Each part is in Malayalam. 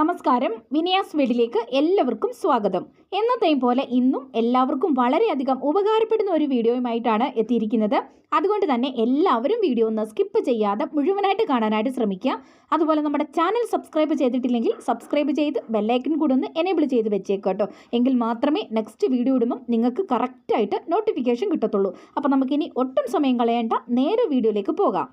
നമസ്കാരം. വിനയാസ് വീഡിലേക്ക് എല്ലാവർക്കും സ്വാഗതം. എന്നത്തെയും പോലെ ഇന്നും എല്ലാവർക്കും വളരെയധികം ഉപകാരപ്പെടുന്ന ഒരു വീഡിയോയുമായിട്ടാണ് എത്തിയിരിക്കുന്നത്. അതുകൊണ്ട് തന്നെ എല്ലാവരും വീഡിയോ ഒന്ന് സ്കിപ്പ് ചെയ്യാതെ മുഴുവനായിട്ട് കാണാനായിട്ട് ശ്രമിക്കുക. അതുപോലെ നമ്മുടെ ചാനൽ സബ്സ്ക്രൈബ് ചെയ്തിട്ടില്ലെങ്കിൽ സബ്സ്ക്രൈബ് ചെയ്ത് ബെല്ലൈക്കൻ കൂടെ ഒന്ന് എനേബിൾ ചെയ്ത് വെച്ചേക്കുക കേട്ടോ. എങ്കിൽ മാത്രമേ നെക്സ്റ്റ് വീഡിയോ ഇടുമ്പോൾ നിങ്ങൾക്ക് കറക്റ്റായിട്ട് നോട്ടിഫിക്കേഷൻ കിട്ടത്തുള്ളൂ. അപ്പോൾ നമുക്കിനി ഒട്ടും സമയം കളയേണ്ട നേരെ വീഡിയോയിലേക്ക് പോകാം.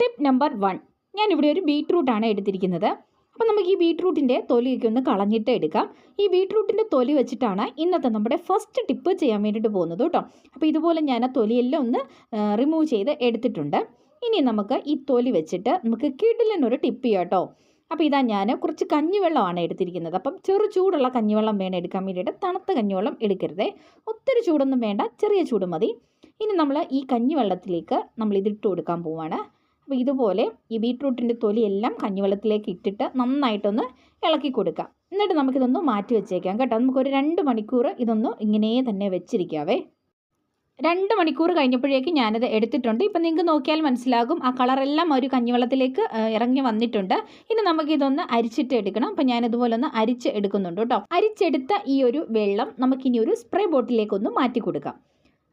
Tip number one. ഞാനിവിടെ ഒരു ബീട്രൂട്ടാണ് എടുത്തിരിക്കുന്നത്. അപ്പോൾ നമുക്ക് ഈ ബീട്രൂട്ടിന്റെ തൊലിയൊക്കെ ഒന്ന് കളഞ്ഞിട്ട് എടുക്കാം. ഈ ബീട്രൂട്ടിന്റെ തൊലി വെച്ചിട്ടാണ് ഇന്നത്തെ നമ്മുടെ ഫസ്റ്റ് ടിപ്പ് ചെയ്യാൻ വേണ്ടിയിട്ട് പോകുന്നത് കേട്ടോ. അപ്പോൾ ഇതുപോലെ ഞാൻ ആ തൊലിയെല്ലാം ഒന്ന് റിമൂവ് ചെയ്ത് എടുത്തിട്ടുണ്ട്. ഇനി നമുക്ക് ഈ തൊലി വെച്ചിട്ട് നമുക്ക് കിടിലിനൊരു ടിപ്പ് ചെയ്യാം കേട്ടോ. അപ്പോൾ ഇതാ ഞാൻ കുറച്ച് കഞ്ഞിവെള്ളമാണ് എടുത്തിരിക്കുന്നത്. അപ്പം ചെറു ചൂടുള്ള കഞ്ഞിവെള്ളം വേണം എടുക്കാൻ വേണ്ടിയിട്ട്. തണുത്ത കഞ്ഞിവെള്ളം എടുക്കരുതേ. ഒത്തിരി ചൂടൊന്നും വേണ്ട ചെറിയ ചൂട് മതി. ഇനി നമ്മൾ ഈ കഞ്ഞിവെള്ളത്തിലേക്ക് നമ്മൾ ഇതിട്ട് കൊടുക്കാൻ പോവാണ്. അപ്പോൾ ഇതുപോലെ ഈ ബീട്രൂട്ടിന്റെ തൊലിയെല്ലാം കഞ്ഞിവെള്ളത്തിലേക്ക് ഇട്ടിട്ട് നന്നായിട്ടൊന്ന് ഇളക്കി കൊടുക്കാം എന്നിട്ട് നമുക്കിതൊന്ന് മാറ്റി വെച്ചേക്കാം കേട്ടോ. നമുക്കൊരു രണ്ട് മണിക്കൂർ ഇതൊന്ന് ഇങ്ങനെ തന്നെ വെച്ചിരിക്കാവേ. രണ്ട് മണിക്കൂർ കഴിഞ്ഞപ്പോഴേക്കും ഞാനത് എടുത്തിട്ടുണ്ട്. ഇപ്പം നിങ്ങൾക്ക് നോക്കിയാൽ മനസ്സിലാകും ആ കളറെല്ലാം ഒരു കഞ്ഞിവെള്ളത്തിലേക്ക് ഇറങ്ങി വന്നിട്ടുണ്ട്. ഇനി നമുക്കിതൊന്ന് അരിച്ചിട്ട് എടുക്കണം. അപ്പം ഞാനിതുപോലെ ഒന്ന് അരിച്ച് എടുക്കുന്നുണ്ട് കേട്ടോ. അരിച്ചെടുത്ത ഈ ഒരു വെള്ളം നമുക്കിനി ഒരു സ്പ്രേ ബോട്ടിലേക്കൊന്ന് മാറ്റി കൊടുക്കാം.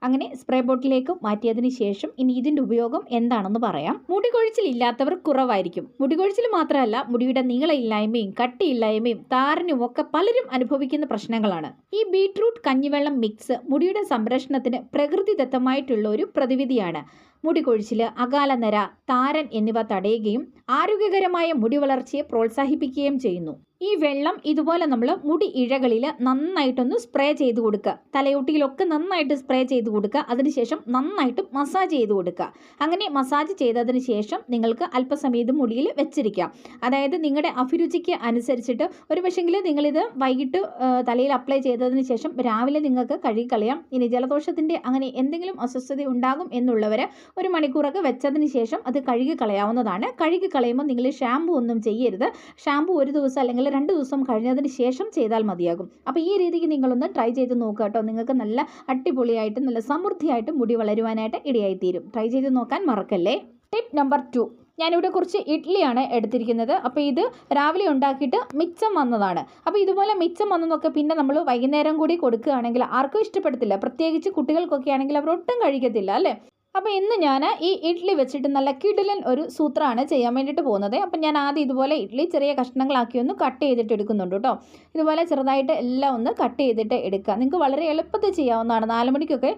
അങ്ങനെ സ്പ്രേ ബോട്ടിലേക്ക് മാറ്റിയതിന് ശേഷം ഇനി ഇതിന്റെ ഉപയോഗം എന്താണെന്ന് പറയാം. മുടികൊഴിച്ചിൽ ഇല്ലാത്തവർ കുറവായിരിക്കും. മുടികൊഴിച്ചിൽ മാത്രമല്ല മുടിയുടെ നീളയില്ലായ്മയും കട്ടിയില്ലായ്മയും താരനും ഒക്കെ പലരും അനുഭവിക്കുന്ന പ്രശ്നങ്ങളാണ്. ഈ ബീട്രൂട്ട് കഞ്ഞിവെള്ളം മിക്സ് മുടിയുടെ സംരക്ഷണത്തിന് പ്രകൃതിദത്തമായിട്ടുള്ള ഒരു പ്രതിവിധിയാണ്. മുടി കൊഴിച്ചിൽ അകാലനര താരൻ എന്നിവ തടയുകയും ആരോഗ്യകരമായ മുടി വളർച്ചയെ പ്രോത്സാഹിപ്പിക്കുകയും ചെയ്യുന്നു. ഈ വെള്ളം ഇതുപോലെ നമ്മൾ മുടി ഇഴകളിൽ നന്നായിട്ടൊന്ന് സ്പ്രേ ചെയ്ത് കൊടുക്കുക തലയൊട്ടിയിലൊക്കെ നന്നായിട്ട് സ്പ്രേ ചെയ്ത് കൊടുക്കുക അതിനുശേഷം നന്നായിട്ട് മസാജ് ചെയ്ത് കൊടുക്കുക അങ്ങനെ മസാജ് ചെയ്തതിന് ശേഷം നിങ്ങൾക്ക് അല്പസമയം ഇത് മുടിയിൽ വെച്ചിരിക്കാം. അതായത് നിങ്ങളുടെ അഭിരുചിക്ക് അനുസരിച്ചിട്ട് ഒരു പക്ഷെങ്കിൽ നിങ്ങളിത് വൈകിട്ട് തലയിൽ അപ്ലൈ ചെയ്തതിന് ശേഷം രാവിലെ നിങ്ങൾക്ക് കഴുകിക്കളയാം. ഇനി ജലദോഷത്തിന്റെ അങ്ങനെ എന്തെങ്കിലും അസ്വസ്ഥത ഉണ്ടാകും എന്നുള്ളവർ ഒരു മണിക്കൂറൊക്കെ വെച്ചതിന് ശേഷം അത് കഴുകിക്കളയാവുന്നതാണ്. കഴുകിക്കളയുമ്പോൾ കഴുകി കളയുമ്പോൾ നിങ്ങൾ ഷാമ്പു ഒന്നും ചെയ്യരുത്. ഷാമ്പു ഒരു ദിവസം അല്ലെങ്കിൽ രണ്ട് ദിവസം കഴിഞ്ഞതിന് ശേഷം ചെയ്താൽ മതിയാകും. അപ്പോൾ ഈ രീതിക്ക് നിങ്ങളൊന്ന് ട്രൈ ചെയ്ത് നോക്കുക കേട്ടോ. നിങ്ങൾക്ക് നല്ല അടിപൊളിയായിട്ട് നല്ല സമൃദ്ധിയായിട്ട് മുടി വളരുവാനായിട്ട് ഇടയായിത്തീരും. ട്രൈ ചെയ്ത് നോക്കാൻ മറക്കല്ലേ? ടിപ്പ് നമ്പർ ടു ഞാനിവിടെ കുറച്ച് ഇഡ്ഡലിയാണ് എടുത്തിരിക്കുന്നത്. അപ്പോൾ ഇത് രാവിലെ ഉണ്ടാക്കിയിട്ട് മിച്ചം വന്നതാണ്. അപ്പോൾ ഇതുപോലെ മിച്ചം വന്നതൊക്കെ പിന്നെ നമ്മൾ വൈകുന്നേരം കൂടി കൊടുക്കുകയാണെങ്കിൽ ആർക്കും ഇഷ്ടപ്പെടത്തില്ല. പ്രത്യേകിച്ച് കുട്ടികൾക്കൊക്കെ ആണെങ്കിൽ അവർ ഒട്ടും കഴിക്കത്തില്ല അല്ലേ? അപ്പോൾ ഇന്ന് ഞാൻ ഈ ഇഡ്ഡലി വെച്ചിട്ട് നല്ല കിടിലൻ ഒരു സൂത്രമാണ് ചെയ്യാൻ വേണ്ടിയിട്ട് പോകുന്നത്. അപ്പം ഞാൻ ആദ്യം ഇതുപോലെ ഇഡ്ഡലി ചെറിയ കഷ്ണങ്ങളാക്കി ഒന്ന് കട്ട് ചെയ്തിട്ട് എടുക്കുന്നുണ്ട് കേട്ടോ. ഇതുപോലെ ചെറുതായിട്ട് എല്ലാം ഒന്ന് കട്ട് ചെയ്തിട്ട് എടുക്കുക. നിങ്ങൾക്ക് വളരെ എളുപ്പത്തിൽ ചെയ്യാവുന്നതാണ്. നാല് മണിക്കൊക്കെ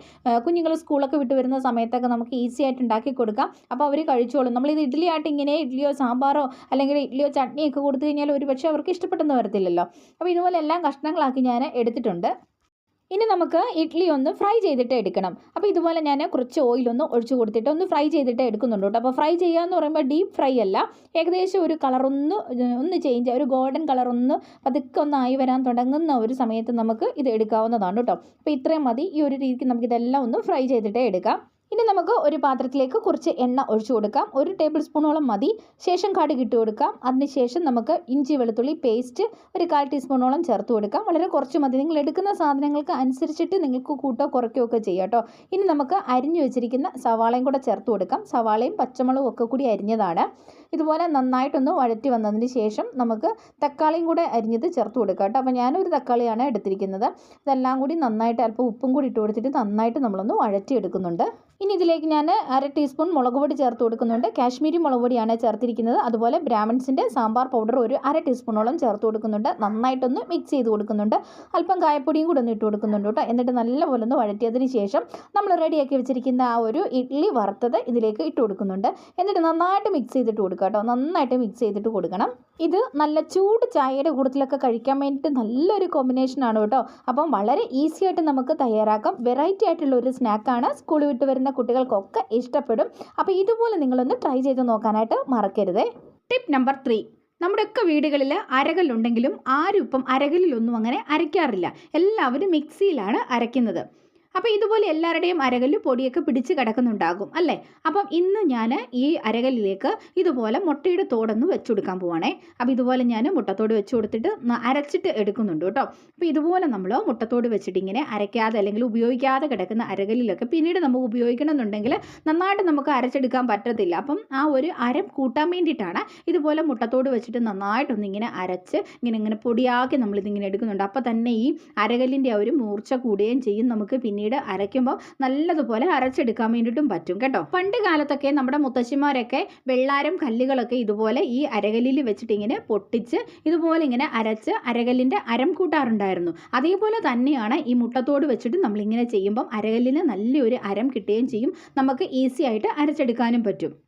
കുഞ്ഞുങ്ങൾ സ്കൂളൊക്കെ വിട്ട് വരുന്ന സമയത്തൊക്കെ നമുക്ക് ഈസി ആയിട്ട് ഉണ്ടാക്കി കൊടുക്കാം. അപ്പോൾ അവർ കഴിച്ചോളും. നമ്മളിത് ഇഡ്ഡലി ആയിട്ട് ഇങ്ങനെ ഇഡ്ഡലിയോ സാമ്പാറോ അല്ലെങ്കിൽ ഇഡ്ഡലിയോ ചട്നിയൊക്കെ കൊടുത്തു കഴിഞ്ഞാൽ ഒരു പക്ഷേ അവർക്ക് ഇഷ്ടപ്പെട്ടെന്ന് വരത്തില്ലല്ലോ. അപ്പോൾ ഇതുപോലെ എല്ലാം കഷ്ണങ്ങളാക്കി ഞാൻ എടുത്തിട്ടുണ്ട്. ഇനി നമുക്ക് ഇഡ്ഡലി ഒന്ന് ഫ്രൈ ചെയ്തിട്ട് എടുക്കണം. അപ്പോൾ ഇതുപോലെ ഞാൻ കുറച്ച് ഓയിലൊന്ന് ഒഴിച്ച് കൊടുത്തിട്ട് ഒന്ന് ഫ്രൈ ചെയ്തിട്ട് എടുക്കുന്നുണ്ട് കേട്ടോ. അപ്പോൾ ഫ്രൈ ചെയ്യുക എന്ന് പറയുമ്പോൾ ഡീപ്പ് ഫ്രൈ അല്ല. ഏകദേശം ഒരു കളറൊന്ന് ഒന്ന് ചേഞ്ച് ഒരു ഗോൾഡൻ കളറൊന്ന് പതുക്കെ ഒന്ന് ആയി വരാൻ തുടങ്ങുന്ന ഒരു സമയത്ത് നമുക്ക് ഇത് എടുക്കാവുന്നതാണ് കേട്ടോ. അപ്പോൾ ഇത്രയും മതി. ഈ ഒരു രീതിക്ക് നമുക്ക് ഇതെല്ലാം ഒന്ന് ഫ്രൈ ചെയ്തിട്ടേ എടുക്കാം. ഇനി നമുക്ക് ഒരു പാത്രത്തിലേക്ക് കുറച്ച് എണ്ണ ഒഴിച്ചു കൊടുക്കാം. ഒരു ടേബിൾ സ്പൂണോളം മതി. ശേഷം കടുക് ഇട്ട് കൊടുക്കാം. അതിനുശേഷം നമുക്ക് ഇഞ്ചി വെളുത്തുള്ളി പേസ്റ്റ് ഒരു കാൽ ടീസ്പൂണോളം ചേർത്ത് കൊടുക്കാം. വളരെ കുറച്ച് മതി. നിങ്ങൾ എടുക്കുന്ന സാധനങ്ങൾക്ക് അനുസരിച്ചിട്ട് നിങ്ങൾക്ക് കൂട്ടോ കുറയ്ക്കുകയോ ഒക്കെ ചെയ്യാം കേട്ടോ. ഇനി നമുക്ക് അരിഞ്ഞു വെച്ചിരിക്കുന്ന സവാളയും കൂടെ ചേർത്ത് കൊടുക്കാം. സവാളയും പച്ചമുളകും ഒക്കെ കൂടി അരിഞ്ഞതാണ്. ഇതുപോലെ നന്നായിട്ടൊന്ന് വഴറ്റി വന്നതിന് ശേഷം നമുക്ക് തക്കാളിയും കൂടെ അരിഞ്ഞത് ചേർത്ത് കൊടുക്കാം കേട്ടോ. അപ്പോൾ ഞാനൊരു തക്കാളിയാണ് എടുത്തിരിക്കുന്നത്. ഇതെല്ലാം കൂടി നന്നായിട്ട് അല്പം ഉപ്പും കൂടി ഇട്ട് കൊടുത്തിട്ട് നന്നായിട്ട് നമ്മളൊന്ന് വഴറ്റി എടുക്കുന്നുണ്ട് ഇനി ഇതിലേക്ക് ഞാൻ അര ടീസ്പൂൺ മുളക് പൊടി ചേർത്ത് കൊടുക്കുന്നുണ്ട്. കാശ്മീരി മുളക് പൊടിയാണ് ചേർത്തിരിക്കുന്നത്. അതുപോലെ ബ്രാഹ്മിൺസിന്റെ സാമ്പാർ പൗഡർ ഒരു അര ടീസ്പൂണോളം ചേർത്ത് കൊടുക്കുന്നുണ്ട്. നന്നായിട്ടൊന്ന് മിക്സ് ചെയ്ത് കൊടുക്കുന്നുണ്ട്. അല്പം കായപ്പൊടിയും കൂടെ ഒന്ന് ഇട്ട് കൊടുക്കുന്നുണ്ട് കേട്ടോ. എന്നിട്ട് നല്ലപോലെ ഒന്ന് വഴറ്റിയതിന് ശേഷം നമ്മൾ റെഡിയാക്കി വെച്ചിരിക്കുന്ന ആ ഒരു ഇഡ്ഡലി വറുത്തത് ഇതിലേക്ക് ഇട്ട് കൊടുക്കുന്നുണ്ട്. എന്നിട്ട് നന്നായിട്ട് മിക്സ് ചെയ്തിട്ട് കൊടുക്കുക കേട്ടോ. നന്നായിട്ട് മിക്സ് ചെയ്തിട്ട് കൊടുക്കണം. ഇത് നല്ല ചൂട് ചായയുടെ കൂട്ടത്തിലൊക്കെ കഴിക്കാൻ വേണ്ടിയിട്ട് നല്ലൊരു കോമ്പിനേഷനാണ് കേട്ടോ. അപ്പം വളരെ ഈസി ആയിട്ട് നമുക്ക് തയ്യാറാക്കാം. വെറൈറ്റി ആയിട്ടുള്ള ഒരു സ്നാക്കാണ് സ്കൂളിൽ വിട്ട് വരുന്ന കുട്ടികൾക്കൊക്കെ ഇഷ്ടപ്പെടും. അപ്പോൾ ഇതുപോലെ നിങ്ങളൊന്ന് ട്രൈ ചെയ്ത് നോക്കാനായിട്ട് മറക്കരുത്. ടിപ്പ് നമ്പർ ത്രീ നമ്മുടെയൊക്കെ വീടുകളിൽ അരകല്ലുണ്ടെങ്കിലും ആരും ഇപ്പം അരകല്ലിലൊന്നും അങ്ങനെ അരയ്ക്കാറില്ല. എല്ലാവരും മിക്സിയിലാണ് അരയ്ക്കുന്നത്. അപ്പോൾ ഇതുപോലെ എല്ലാവരുടെയും അരകല്ല് പൊടിയൊക്കെ പിടിച്ച് കിടക്കുന്നുണ്ടാകും അല്ലേ? അപ്പം ഇന്ന് ഞാൻ ഈ അരകല്ലിലേക്ക് ഇതുപോലെ മുട്ടയുടെ തോടൊന്ന് വെച്ചു കൊടുക്കാൻ പോവാണേ. അപ്പോൾ ഇതുപോലെ ഞാൻ മുട്ടത്തോട് വെച്ച് കൊടുത്തിട്ട് അരച്ചിട്ട് എടുക്കുന്നുണ്ട് കേട്ടോ. അപ്പോൾ ഇതുപോലെ നമ്മൾ മുട്ടത്തോട് വെച്ചിട്ട് ഇങ്ങനെ അരയ്ക്കാതെ അല്ലെങ്കിൽ ഉപയോഗിക്കാതെ കിടക്കുന്ന അരകല്ലിലൊക്കെ പിന്നീട് നമുക്ക് ഉപയോഗിക്കണമെന്നുണ്ടെങ്കിൽ നന്നായിട്ട് നമുക്ക് അരച്ചെടുക്കാൻ പറ്റത്തില്ല. അപ്പം ആ ഒരു അരം കൂട്ടാൻ വേണ്ടിയിട്ടാണ് ഇതുപോലെ മുട്ടത്തോട് വെച്ചിട്ട് നന്നായിട്ടൊന്ന് ഇങ്ങനെ അരച്ച് ഇങ്ങനെ ഇങ്ങനെ പൊടിയാക്കി നമ്മളിതിങ്ങനെ എടുക്കുന്നുണ്ട്. അപ്പോൾ തന്നെ ഈ അരകല്ലിന്റെ ആ ഒരു മൂർച്ച കൂടുകയും ചെയ്യും. നമുക്ക് പിന്നീട് അരയ്ക്കുമ്പോൾ നല്ലതുപോലെ അരച്ചെടുക്കാൻ വേണ്ടിയിട്ടും പറ്റും കേട്ടോ. പണ്ട് കാലത്തൊക്കെ നമ്മുടെ മുത്തശ്ശിമാരൊക്കെ വെള്ളാരം കല്ലുകളൊക്കെ ഇതുപോലെ ഈ അരകല്ലിൽ വെച്ചിട്ട് ഇങ്ങനെ പൊട്ടിച്ച് ഇതുപോലെ ഇങ്ങനെ അരച്ച് അരകല്ലിന്റെ അരം കൂട്ടാറുണ്ടായിരുന്നു. അതേപോലെ തന്നെയാണ് ഈ മുട്ടത്തോട് വെച്ചിട്ട് നമ്മളിങ്ങനെ ചെയ്യുമ്പം അരകല്ലിന് നല്ലൊരു അരം കിട്ടുകയും ചെയ്യും. നമുക്ക് ഈസി ആയിട്ട് അരച്ചെടുക്കാനും പറ്റും.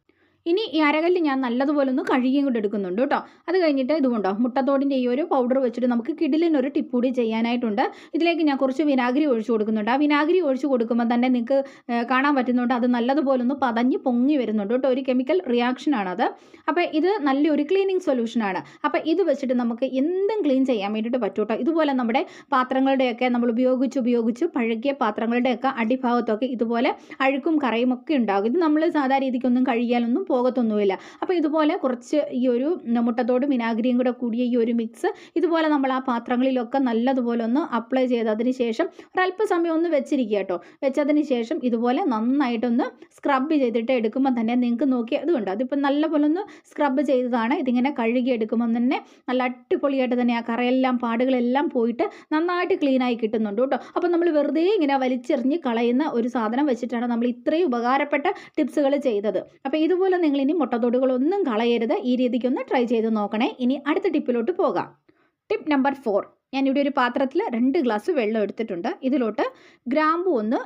ഇനി ഈ അരകല്ല് ഞാൻ നല്ലതുപോലെ ഒന്ന് കഴുകിയും കൊണ്ട് എടുക്കുന്നുണ്ട് കേട്ടോ. അത് കഴിഞ്ഞിട്ട് ഇതുകൊണ്ടോ മുട്ടത്തോടിന്റെ ഈ ഒരു പൗഡർ വെച്ചിട്ട് നമുക്ക് കിടിലിനൊരു ടിപ്പ് കൂടി ചെയ്യാനായിട്ടുണ്ട്. ഇതിലേക്ക് ഞാൻ കുറച്ച് വിനാഗിരി ഒഴിച്ചു കൊടുക്കുന്നുണ്ട്. ആ വിനാഗിരി ഒഴിച്ചു കൊടുക്കുമ്പോൾ തന്നെ നിങ്ങൾക്ക് കാണാൻ പറ്റുന്നുണ്ട് അത് നല്ലതുപോലെ ഒന്ന് പതഞ്ഞ് പൊങ്ങി വരുന്നുണ്ട് കേട്ടോ. ഒരു കെമിക്കൽ റിയാക്ഷനാണത് അപ്പോൾ ഇത് നല്ലൊരു ക്ലീനിങ് സൊല്യൂഷനാണ് അപ്പോൾ ഇത് വെച്ചിട്ട് നമുക്ക് എന്തും ക്ലീൻ ചെയ്യാൻ വേണ്ടിയിട്ട് പറ്റും കേട്ടോ. ഇതുപോലെ നമ്മുടെ പാത്രങ്ങളുടെയൊക്കെ നമ്മൾ ഉപയോഗിച്ച് ഉപയോഗിച്ച് പഴകിയ പാത്രങ്ങളുടെയൊക്കെ അടിഭാഗത്തൊക്കെ ഇതുപോലെ അഴുക്കും കറയും ഒക്കെ ഉണ്ടാകും. ഇത് നമ്മൾ സാധാരണ രീതിക്കൊന്നും കഴുകിയാലൊന്നും പോകത്തൊന്നുമില്ല. അപ്പോൾ ഇതുപോലെ കുറച്ച് ഈ ഒരു മുട്ടത്തോടും വിനാഗിരിയും കൂടെ കൂടിയ ഈ ഒരു മിക്സ് ഇതുപോലെ നമ്മൾ ആ പാത്രങ്ങളിലൊക്കെ നല്ലതുപോലെ ഒന്ന് അപ്ലൈ ചെയ്തതിന് ശേഷം ഒരല്പസമയം ഒന്ന് വെച്ചിരിക്കുക കേട്ടോ. വെച്ചതിന് ശേഷം ഇതുപോലെ നന്നായിട്ടൊന്ന് സ്ക്രബ് ചെയ്തിട്ട് എടുക്കുമ്പോൾ തന്നെ നിങ്ങൾക്ക് നോക്കി അതുകൊണ്ട് അതിപ്പോൾ നല്ലപോലെ ഒന്ന് സ്ക്രബ് ചെയ്തതാണ്. ഇതിങ്ങനെ കഴുകി എടുക്കുമ്പോൾ തന്നെ നല്ല അടിപൊളിയായിട്ട് തന്നെ ആ കറയെല്ലാം പാടുകളെല്ലാം പോയിട്ട് നന്നായിട്ട് ക്ലീനായി കിട്ടുന്നുണ്ട് കേട്ടോ. അപ്പോൾ നമ്മൾ വെറുതെ ഇങ്ങനെ വലിച്ചെറിഞ്ഞ് കളയുന്ന ഒരു സാധനം വെച്ചിട്ടാണ് നമ്മൾ ഇത്രയും ഉപകാരപ്പെട്ട ടിപ്സുകൾ ചെയ്തത്. അപ്പോൾ ഇതുപോലെ നിങ്ങൾ ഇനി മുട്ടത്തോടുകളൊന്നും കളയരുത്. ഈ രീതിക്കൊന്ന് ട്രൈ ചെയ്ത് നോക്കണേ. ഇനി അടുത്ത ടിപ്പിലോട്ട് പോകാം. ടിപ്പ് നമ്പർ ഫോർ ഞാനിവിടെ ഒരു പാത്രത്തിൽ രണ്ട് ഗ്ലാസ് വെള്ളം എടുത്തിട്ടുണ്ട്. ഇതിലോട്ട് ഗ്രാമ്പു ഒന്ന്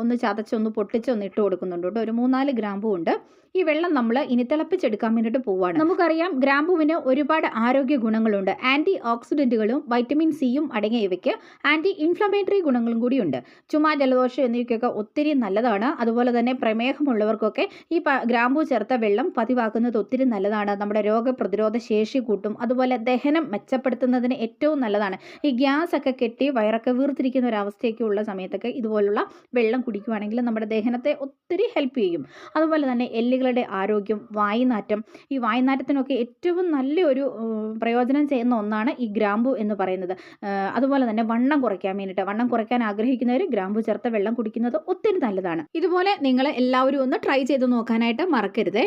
ഒന്ന് ചതച്ചൊന്ന് പൊട്ടിച്ച് ഒന്ന് ഇട്ട് കൊടുക്കുന്നുണ്ട് കേട്ടോ. ഒരു മൂന്നാൽ ഗ്രാമ്പു ഉണ്ട്. ഈ വെള്ളം നമ്മൾ ഇനി തിളപ്പിച്ചെടുക്കാൻ വേണ്ടിയിട്ട് പോവാണ്. നമുക്കറിയാം ഗ്രാമ്പുവിന് ഒരുപാട് ആരോഗ്യ ഗുണങ്ങളുണ്ട്. ആന്റി ഓക്സിഡന്റുകളും വൈറ്റമിൻ സിയും അടങ്ങിയ ഇവയ്ക്ക് ആന്റി ഇൻഫ്ലമേറ്ററി ഗുണങ്ങളും കൂടിയുണ്ട് ചുമ ജലദോഷം എന്നിവയ്ക്കൊക്കെ ഒത്തിരി നല്ലതാണ്. അതുപോലെ തന്നെ പ്രമേഹമുള്ളവർക്കൊക്കെ ഈ ഗ്രാമ്പു ചേർത്ത വെള്ളം പതിവാക്കുന്നത് ഒത്തിരി നല്ലതാണ്. നമ്മുടെ രോഗപ്രതിരോധ ശേഷി കൂട്ടും. അതുപോലെ ദഹനം മെച്ചപ്പെടുത്തുന്നതിന് ഏറ്റവും നല്ലതാണ്. ഈ ഗ്യാസ് ഒക്കെ കെട്ടി വയറൊക്കെ വീർത്തിരിക്കുന്ന ഒരു അവസ്ഥയൊക്കെ ഉള്ള സമയത്തൊക്കെ ഇതുപോലുള്ള വെള്ളം കുടിക്കുവാണെങ്കിൽ നമ്മുടെ ദഹനത്തെ ഒത്തിരി ഹെൽപ്പ് ചെയ്യും. അതുപോലെ തന്നെ എല്ലുകളുടെ ആരോഗ്യം വായുനാറ്റം ഈ വായുനാറ്റത്തിനൊക്കെ ഏറ്റവും നല്ലൊരു പ്രയോജനം ചെയ്യുന്ന ഒന്നാണ് ഈ ഗ്രാമ്പു എന്ന് പറയുന്നത്. അതുപോലെ തന്നെ വണ്ണം കുറയ്ക്കാൻ വേണ്ടിയിട്ട് വണ്ണം കുറയ്ക്കാൻ ആഗ്രഹിക്കുന്നവർ ഗ്രാമ്പു ചേർത്ത വെള്ളം കുടിക്കുന്നത് ഒത്തിരി നല്ലതാണ്. ഇതുപോലെ നിങ്ങൾ എല്ലാവരും ഒന്ന് ട്രൈ ചെയ്ത് നോക്കാനായിട്ട് മറക്കരുതേ.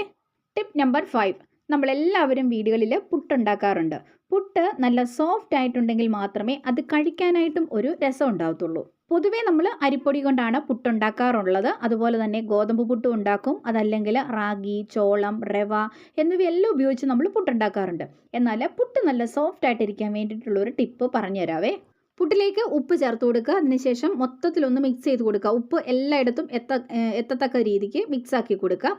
ടിപ്പ് നമ്പർ ഫൈവ് നമ്മളെല്ലാവരും വീടുകളിൽ പുട്ടുണ്ടാക്കാറുണ്ട്. പുട്ട് നല്ല സോഫ്റ്റ് ആയിട്ടുണ്ടെങ്കിൽ മാത്രമേ അത് കഴിക്കാനായിട്ടും ഒരു രസം ഉണ്ടാവത്തുള്ളൂ. പൊതുവേ നമ്മൾ അരിപ്പൊടി കൊണ്ടാണ് പുട്ടുണ്ടാക്കാറുള്ളത്. അതുപോലെ തന്നെ ഗോതമ്പ് പുട്ടും ഉണ്ടാക്കും. അതല്ലെങ്കിൽ റാഗി ചോളം റവ എന്നിവയെല്ലാം ഉപയോഗിച്ച് നമ്മൾ പുട്ടുണ്ടാക്കാറുണ്ട്. എന്നാൽ പുട്ട് നല്ല സോഫ്റ്റ് ആയിട്ടിരിക്കാൻ വേണ്ടിയിട്ടുള്ള ഒരു ടിപ്പ് പറഞ്ഞു തരാവേ. പുട്ടിലേക്ക് ഉപ്പ് ചേർത്ത് കൊടുക്കുക. അതിനുശേഷം മൊത്തത്തിലൊന്ന് മിക്സ് ചെയ്ത് കൊടുക്കുക. ഉപ്പ് എല്ലായിടത്തും എത്ത എത്തത്തക്ക രീതിക്ക് മിക്സാക്കി കൊടുക്കുക.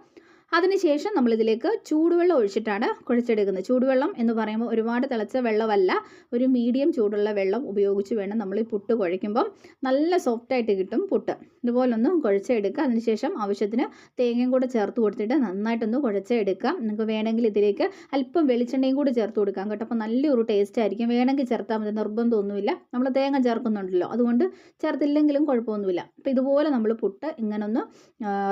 അതിനുശേഷം നമ്മളിതിലേക്ക് ചൂടുവെള്ളം ഒഴിച്ചിട്ടാണ് കുഴച്ചെടുക്കുന്നത്. ചൂടുവെള്ളം എന്ന് പറയുമ്പോൾ ഒരുപാട് തിളച്ച വെള്ളമല്ല ഒരു മീഡിയം ചൂടുള്ള വെള്ളം ഉപയോഗിച്ച് വേണം നമ്മൾ ഈ പുട്ട് കുഴയ്ക്കുമ്പം നല്ല സോഫ്റ്റായിട്ട് കിട്ടും പുട്ട്. ഇതുപോലൊന്ന് കുഴച്ചെടുക്കുക. അതിനുശേഷം ആവശ്യത്തിന് തേങ്ങയും കൂടെ ചേർത്ത് കൊടുത്തിട്ട് നന്നായിട്ടൊന്ന് കുഴച്ചെടുക്കാം നിങ്ങൾക്ക് വേണമെങ്കിൽ ഇതിലേക്ക് അല്പം വെളിച്ചെണ്ണയും കൂടി ചേർത്ത് കൊടുക്കാം കേട്ടോ. അപ്പോൾ നല്ലൊരു ടേസ്റ്റ് ആയിരിക്കും. വേണമെങ്കിൽ ചേർത്താൽ മതി. നിർബന്ധമൊന്നുമില്ല. നമ്മൾ തേങ്ങ ചേർക്കുന്നുണ്ടല്ലോ. അതുകൊണ്ട് ചേർത്തില്ലെങ്കിലും കുഴപ്പമൊന്നുമില്ല. അപ്പോൾ ഇതുപോലെ നമ്മൾ പുട്ട് ഇങ്ങനൊന്ന്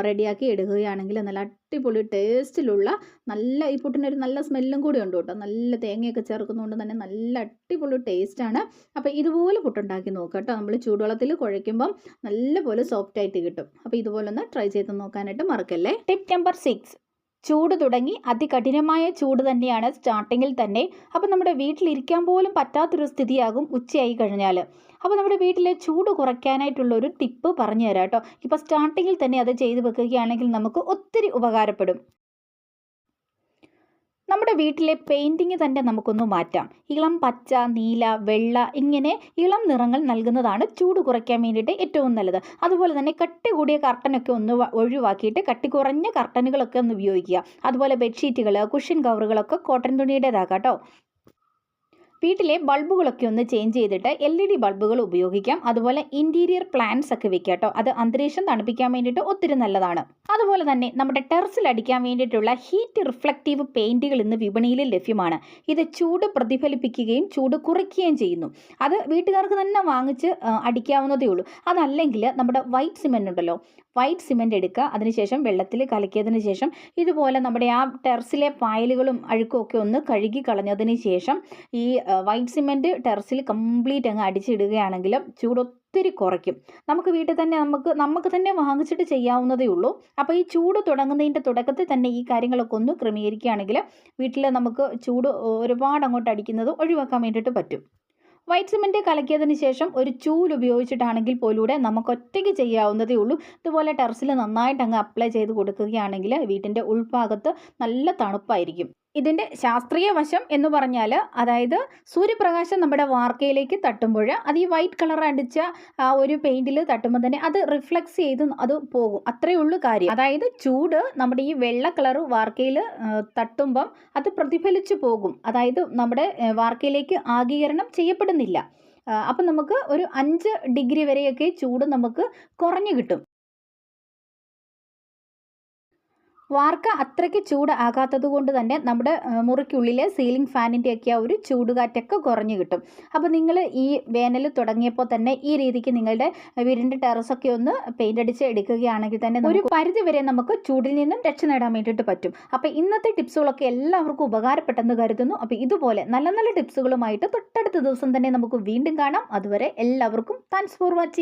റെഡിയാക്കി എടുക്കുകയാണെങ്കിൽ നല്ല അടിപൊളി ടേസ്റ്റിലുള്ള നല്ല ഈ പുട്ടിനൊരു നല്ല സ്മെല്ലും കൂടി ഉണ്ട് കേട്ടോ. നല്ല തേങ്ങയൊക്കെ ചേർക്കുന്നതുകൊണ്ട് തന്നെ നല്ല അടിപൊളി ടേസ്റ്റാണ്. അപ്പോൾ ഇതുപോലെ പുട്ടുണ്ടാക്കി നോക്കുക കേട്ടോ. നമ്മൾ ചൂടുവെള്ളത്തിൽ കുഴയ്ക്കുമ്പം നല്ലപോലെ സോഫ്റ്റ് ആയിട്ട് കിട്ടും. അപ്പോൾ ഇതുപോലെ ഒന്ന് ട്രൈ ചെയ്ത് നോക്കാനായിട്ട് മറക്കല്ലേ? ടിപ്പ് നമ്പർ സിക്സ് ചൂട് തുടങ്ങി അതികഠിനമായ ചൂട് തന്നെയാണ് സ്റ്റാർട്ടിങ്ങിൽ തന്നെ. അപ്പോൾ നമ്മുടെ വീട്ടിലിരിക്കാൻ പോലും പറ്റാത്തൊരു സ്ഥിതിയാകും ഉച്ചയായി കഴിഞ്ഞാൽ അപ്പോൾ നമ്മുടെ വീട്ടിലെ ചൂട് കുറയ്ക്കാനായിട്ടുള്ള ഒരു ടിപ്പ് പറഞ്ഞു തരാം കേട്ടോ ഇപ്പോൾ സ്റ്റാർട്ടിങ്ങിൽ തന്നെ അത് ചെയ്തു വെക്കുകയാണെങ്കിൽ നമുക്ക് ഒത്തിരി ഉപകാരപ്പെടും. നമ്മുടെ വീട്ടിലെ പെയിന്റിങ് തന്നെ നമുക്കൊന്ന് മാറ്റാം. ഇളം പച്ച നീല വെള്ള ഇങ്ങനെ ഇളം നിറങ്ങൾ നൽകുന്നതാണ് ചൂട് കുറയ്ക്കാൻ വേണ്ടിയിട്ട് ഏറ്റവും നല്ലത്. അതുപോലെ തന്നെ കട്ടി കൂടിയ കർട്ടനൊക്കെ ഒന്ന് ഒഴിവാക്കിയിട്ട് കട്ടി കുറഞ്ഞ കർട്ടനുകളൊക്കെ ഒന്ന് ഉപയോഗിക്കുക. അതുപോലെ ബെഡ്ഷീറ്റുകൾ കുഷ്യൻ കവറുകളൊക്കെ കോട്ടൺ തുണിയുടേതാക്കാം കേട്ടോ. വീട്ടിലെ ബൾബുകളൊക്കെ ഒന്ന് ചേഞ്ച് ചെയ്തിട്ട് എൽ ഇ ഡി ബൾബുകൾ ഉപയോഗിക്കാം. അതുപോലെ ഇന്റീരിയർ പ്ലാന്റ്സ് ഒക്കെ വെക്കാം കേട്ടോ അത് അന്തരീക്ഷം തണുപ്പിക്കാൻ വേണ്ടിയിട്ട് ഒത്തിരി നല്ലതാണ്. അതുപോലെ തന്നെ നമ്മുടെ ടെറസിൽ അടിക്കാൻ വേണ്ടിയിട്ടുള്ള ഹീറ്റ് റിഫ്ലക്റ്റീവ് പെയിന്റുകൾ ഇന്ന് വിപണിയിൽ ലഭ്യമാണ്. ഇത് ചൂട് പ്രതിഫലിപ്പിക്കുകയും ചൂട് കുറയ്ക്കുകയും ചെയ്യുന്നു. അത് വീട്ടുകാർക്ക് തന്നെ വാങ്ങിച്ച് അടിക്കാവുന്നതേ ഉള്ളൂ. അതല്ലെങ്കിൽ നമ്മുടെ വൈറ്റ് സിമെന്റ് ഉണ്ടല്ലോ വൈറ്റ് സിമെന്റ് എടുക്കുക. അതിനുശേഷം വെള്ളത്തിൽ കലക്കിയതിന് ശേഷം ഇതുപോലെ നമ്മുടെ ആ ടെറസിലെ പായലുകളും അഴുക്കും ഒക്കെ ഒന്ന് കഴുകി കളഞ്ഞതിന് ശേഷം ഈ വൈറ്റ് സിമെന്റ് ടെറസിൽ കംപ്ലീറ്റ് അങ്ങ് അടിച്ചിടുകയാണെങ്കിൽ ചൂട് ഒത്തിരി കുറയ്ക്കും. നമുക്ക് വീട്ടിൽ തന്നെ നമുക്ക് നമുക്ക് തന്നെ വാങ്ങിച്ചിട്ട് ചെയ്യാവുന്നതേ ഉള്ളൂ. അപ്പോൾ ഈ ചൂട് തുടങ്ങുന്നതിന്റെ തുടക്കത്തിൽ തന്നെ ഈ കാര്യങ്ങളൊക്കെ ഒന്ന് ക്രമീകരിക്കുകയാണെങ്കിൽ വീട്ടിൽ നമുക്ക് ചൂട് ഒരുപാട് അങ്ങോട്ട് അടിക്കുന്നത് ഒഴിവാക്കാൻ വേണ്ടിയിട്ട് പറ്റും. വൈറ്റ് സിമെന്റ് കലക്കിയതിന് ശേഷം ഒരു ചൂൽ ഉപയോഗിച്ചിട്ടാണെങ്കിൽ പോലൂടെ നമുക്ക് ഒറ്റയ്ക്ക് ചെയ്യാവുന്നതേ ഉള്ളൂ. ഇതുപോലെ ടെറസിൽ നന്നായിട്ട് അങ്ങ് അപ്ലൈ ചെയ്ത് കൊടുക്കുകയാണെങ്കിൽ വീട്ടിന്റെ ഉൾഭാഗത്ത് നല്ല തണുപ്പായിരിക്കും. ഇതിന്റെ ശാസ്ത്രീയ വശം എന്ന് പറഞ്ഞാൽ അതായത് സൂര്യപ്രകാശം നമ്മുടെ വാർക്കയിലേക്ക് തട്ടുമ്പോൾ അത് ഈ വൈറ്റ് കളർ അടിച്ച ആ ഒരു പെയിന്റിൽ തട്ടുമ്പോൾ തന്നെ അത് റിഫ്ലക്സ് ചെയ്ത് അത് പോകും. അത്രയേ ഉള്ളൂ കാര്യം. അതായത് ചൂട് നമ്മുടെ ഈ വെള്ള കളർ വാർക്കയിൽ തട്ടുമ്പം അത് പ്രതിഫലിച്ചു പോകും. അതായത് നമ്മുടെ വാർക്കയിലേക്ക് ആഗീകരണം ചെയ്യപ്പെടുന്നില്ല. അപ്പം നമുക്ക് ഒരു അഞ്ച് ഡിഗ്രി വരെയൊക്കെ ചൂട് നമുക്ക് കുറഞ്ഞു കിട്ടും. വാർക്ക അത്രയ്ക്ക് ചൂട് ആകാത്തത് കൊണ്ട് തന്നെ നമ്മുടെ മുറിക്കുള്ളിലെ സീലിംഗ് ഫാനിന്റെ ഒക്കെ ആ ഒരു ചൂടുകാറ്റൊക്കെ കുറഞ്ഞു കിട്ടും. അപ്പോൾ നിങ്ങൾ ഈ വേനൽ തുടങ്ങിയപ്പോൾ തന്നെ ഈ രീതിക്ക് നിങ്ങളുടെ വീടിന്റെ ടെറസൊക്കെ ഒന്ന് പെയിന്റ് അടിച്ച് എടുക്കുകയാണെങ്കിൽ തന്നെ ഒരു പരിധി വരെ നമുക്ക് ചൂടിൽ നിന്നും രക്ഷ നേടാൻ വേണ്ടിയിട്ട് പറ്റും. അപ്പോൾ ഇന്നത്തെ ടിപ്സുകളൊക്കെ എല്ലാവർക്കും ഉപകാരപ്പെട്ടെന്ന് കരുതുന്നു. അപ്പോൾ ഇതുപോലെ നല്ല നല്ല ടിപ്സുകളുമായിട്ട് തൊട്ടടുത്ത ദിവസം തന്നെ നമുക്ക് വീണ്ടും കാണാം. അതുവരെ എല്ലാവർക്കും താങ്ക്സ് ഫോർ വാച്ചിങ്.